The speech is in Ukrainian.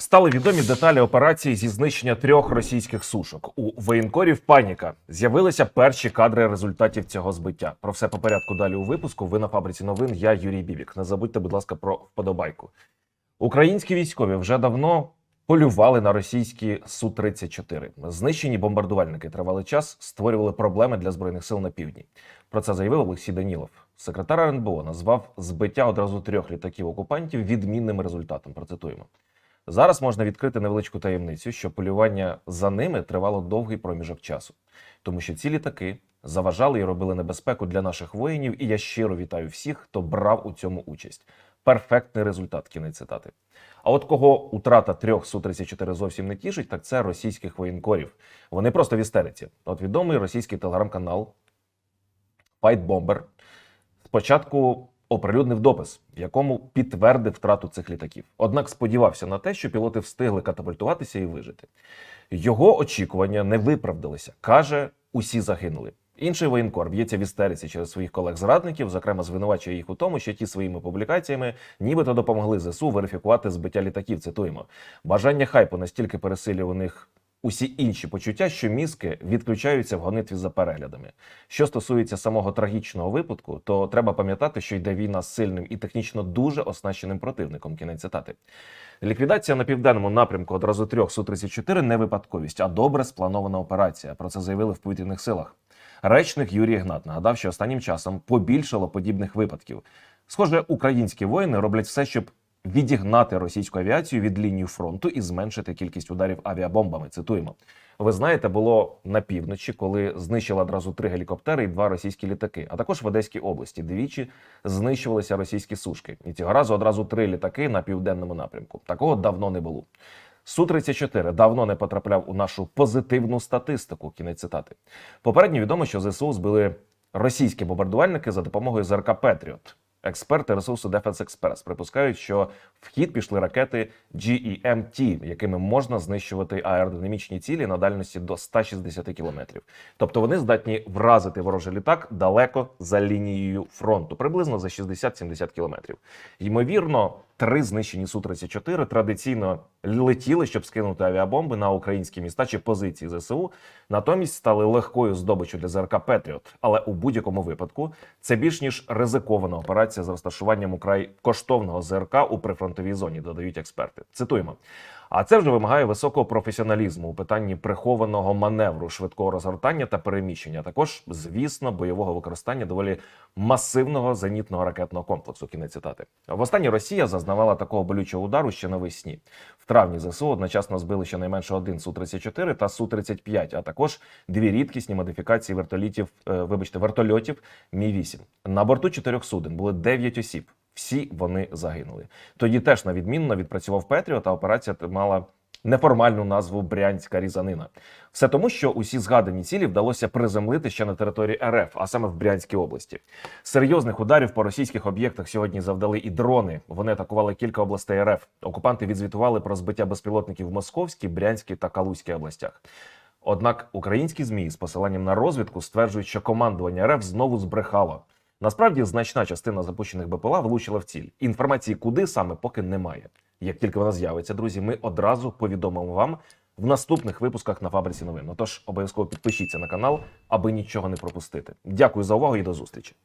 Стали відомі деталі операції зі знищення трьох російських сушок. У воєнкорів паніка. З'явилися перші кадри результатів цього збиття. Про все по порядку далі у випуску. Ви на фабриці новин. Я Юрій Бібік. Не забудьте, будь ласка, про вподобайку. Українські військові вже давно полювали на російські су 34 Знищені бомбардувальники тривалий час створювали проблеми для збройних сил на півдні. Про це заявив Олексій Данілов. Секретар РНБО назвав збиття одразу трьох літаків окупантів відмінним результатом. Процитуємо. Зараз можна відкрити невеличку таємницю, що полювання за ними тривало довгий проміжок часу, тому що ці літаки заважали і робили небезпеку для наших воїнів. І я щиро вітаю всіх, хто брав у цьому участь. Перфектний результат. Кінець цитати. А от кого утрата трьох су 34 зовсім не тішить, так це російських воєнкорів. Вони просто в істериці. От відомий російський телеграм-канал Fight Bomber спочатку оприлюднив допис, в якому підтвердив втрату цих літаків. Однак сподівався на те, що пілоти встигли катапультуватися і вижити. Його очікування не виправдалися. каже, усі загинули. Інший воєнкор б'ється в істериці через своїх колег-зрадників, зокрема звинувачує їх у тому, що ті своїми публікаціями нібито допомогли ЗСУ верифікувати збиття літаків. Цитуємо бажання хайпу настільки пересилює у них усі інші почуття, що мізки відключаються в гонитві за переглядами. Що стосується самого трагічного випадку, то треба пам'ятати, що йде війна з сильним і технічно дуже оснащеним противником. Кінець цитати. Ліквідація на південному напрямку одразу трьох су 34 не випадковість, а добре спланована операція. Про це заявили в повітряних силах. Речник Юрій Гнат нагадав, що останнім часом побільшало подібних випадків. Схоже, українські воїни роблять все, щоб відігнати російську авіацію від лінії фронту і зменшити кількість ударів авіабомбами. Цитуємо. Ви знаєте, було на півночі, коли знищили одразу три гелікоптери і два російські літаки, а також в Одеській області двічі знищувалися російські сушки. І цього разу одразу три літаки на південному напрямку. Такого давно не було. су 34 давно не потрапляв у нашу позитивну статистику. Кінець цитати. Попередньо відомо, що ЗСУ збили російські бомбардувальники за допомогою ЗРК Петріот. Експерти ресурсу Defense Express припускають, що в хід пішли ракети GEM-T, якими можна знищувати аеродинамічні цілі на дальності до 160 кілометрів. Тобто вони здатні вразити ворожий літак далеко за лінією фронту, приблизно за 60-70 кілометрів. Ймовірно, три знищені су 34 традиційно летіли, щоб скинути авіабомби на українські міста чи позиції ЗСУ. Натомість стали легкою здобичю для ЗРК Петріот. Але у будь-якому випадку це більш ніж ризикована операція з розташуванням украй коштовного ЗРК у прифронтовій зоні, додають експерти. Цитуємо. А це вже вимагає високого професіоналізму у питанні прихованого маневру, швидкого розгортання та переміщення. Також, звісно, бойового використання доволі масивного зенітного ракетного комплексу. Кінець цитати. Востаннє Росія зазнавала такого болючого удару ще навесні. В травні ЗСУ одночасно збили щонайменше один су 34 та су 35 а також дві рідкісні модифікації вертолітів, е, вибачте, вертольотів Мі 8 На борту чотирьох суден були 9 осіб. Всі вони загинули. Тоді теж на відмінно відпрацював Петріот, а операція мала неформальну назву Брянська різанина. Все тому, що усі згадані цілі вдалося приземлити ще на території РФ, а саме в Брянській області. Серйозних ударів по російських об'єктах сьогодні завдали і дрони. Вони атакували кілька областей РФ. Окупанти відзвітували про збиття безпілотників в Московській, Брянській та Калузькій областях. Однак українські змі з посиланням на розвідку стверджують, що командування РФ знову збрехало. Насправді значна частина запущених БПЛА влучила в ціль. Інформації, куди саме, поки немає. Як тільки вона з'явиться, друзі, ми одразу повідомимо вам в наступних випусках на фабриці новин. Отож, обов'язково підпишіться на канал, аби нічого не пропустити. Дякую за увагу і до зустрічі.